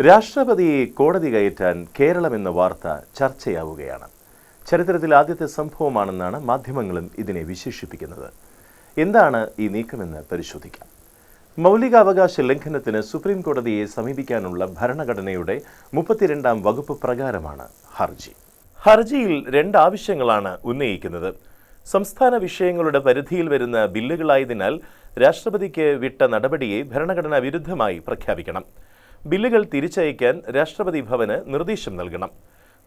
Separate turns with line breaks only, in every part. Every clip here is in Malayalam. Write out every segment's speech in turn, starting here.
രാഷ്ട്രപതിയെ കോടതി കയറ്റാൻ കേരളം എന്ന വാർത്ത ചർച്ചയാവുകയാണ്. ചരിത്രത്തിൽ ആദ്യത്തെ സംഭവമാണെന്നാണ് മാധ്യമങ്ങളും ഇതിനെ വിശേഷിപ്പിക്കുന്നത്. എന്താണ് ഈ നീക്കമെന്ന് പരിശോധിക്കാം. മൗലികാവകാശ ലംഘനത്തിന് സുപ്രീം കോടതിയെ സമീപിക്കാനുള്ള ഭരണഘടനയുടെ മുപ്പത്തിരണ്ടാം വകുപ്പ് പ്രകാരമാണ് ഹർജി. ഹർജിയിൽ രണ്ട് ആവശ്യങ്ങളാണ് ഉന്നയിക്കുന്നത്. സംസ്ഥാന വിഷയങ്ങളുടെ പരിധിയിൽ വരുന്ന ബില്ലുകളായതിനാൽ രാഷ്ട്രപതിക്ക് വിട്ട നടപടിയെ ഭരണഘടനാ വിരുദ്ധമായി പ്രഖ്യാപിക്കണം. ബില്ലുകൾ തിരിച്ചയക്കാൻ രാഷ്ട്രപതി ഭവന് നിർദ്ദേശം നൽകണം.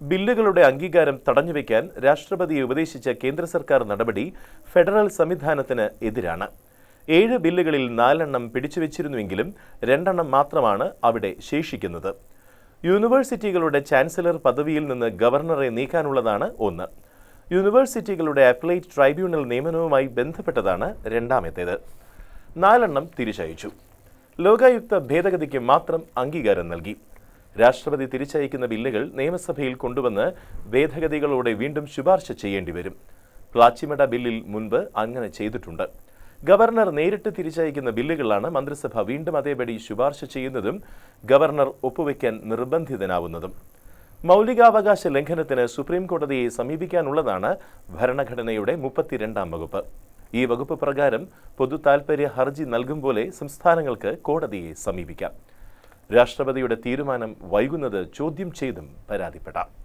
ബില്ലുകളുടെ അംഗീകാരം തടഞ്ഞുവെക്കാൻ രാഷ്ട്രപതിയെ ഉപദേശിച്ച കേന്ദ്ര സർക്കാർ നടപടി ഫെഡറൽ സംവിധാനത്തിന് എതിരാണ്. ഏഴ് ബില്ലുകളിൽ നാലെണ്ണം പിടിച്ചുവെച്ചിരുന്നുവെങ്കിലും രണ്ടെണ്ണം മാത്രമാണ് അവിടെ ശേഷിക്കുന്നത്. യൂണിവേഴ്സിറ്റികളുടെ ചാൻസലർ പദവിയിൽ നിന്ന് ഗവർണറെ നീക്കാനുള്ളതാണ് ഒന്ന്. യൂണിവേഴ്സിറ്റികളുടെ അപ്ലൈറ്റ് ട്രൈബ്യൂണൽ നിയമനവുമായി ബന്ധപ്പെട്ടതാണ് രണ്ടാമത്തേത്. നാലെണ്ണം തിരിച്ചയച്ചു. ലോകായുക്ത ഭേദഗതിക്ക് മാത്രം അംഗീകാരം നൽകി. രാഷ്ട്രപതി തിരിച്ചയക്കുന്ന ബില്ലുകൾ നിയമസഭയിൽ കൊണ്ടുവന്ന് ഭേദഗതികളോടെ വീണ്ടും ശുപാർശ ചെയ്യേണ്ടി വരും. പ്ലാച്ചിമട ബില്ലിൽ മുൻപ് അങ്ങനെ ചെയ്തിട്ടുണ്ട്. ഗവർണർ നേരിട്ട് തിരിച്ചയക്കുന്ന ബില്ലുകളാണ് മന്ത്രിസഭ വീണ്ടും അതേപടി ശുപാർശ ചെയ്യുന്നതും ഗവർണർ ഒപ്പുവെക്കാൻ നിർബന്ധിതനാവുന്നതും. മൗലികാവകാശ ലംഘനത്തിന് സുപ്രീം കോടതിയെ സമീപിക്കാനുള്ളതാണ് ഭരണഘടനയുടെ മുപ്പത്തിരണ്ടാം വകുപ്പ്. ഈ വകുപ്പ് പ്രകാരം പൊതു താൽപര്യ ഹർജി നൽകും പോലെ സംസ്ഥാനങ്ങൾക്ക് കോടതിയെ സമീപിക്കാം. രാഷ്ട്രപതിയുടെ തീരുമാനം വൈകുന്നത് ചോദ്യം ചെയ്തും പരാതിപ്പെടാം.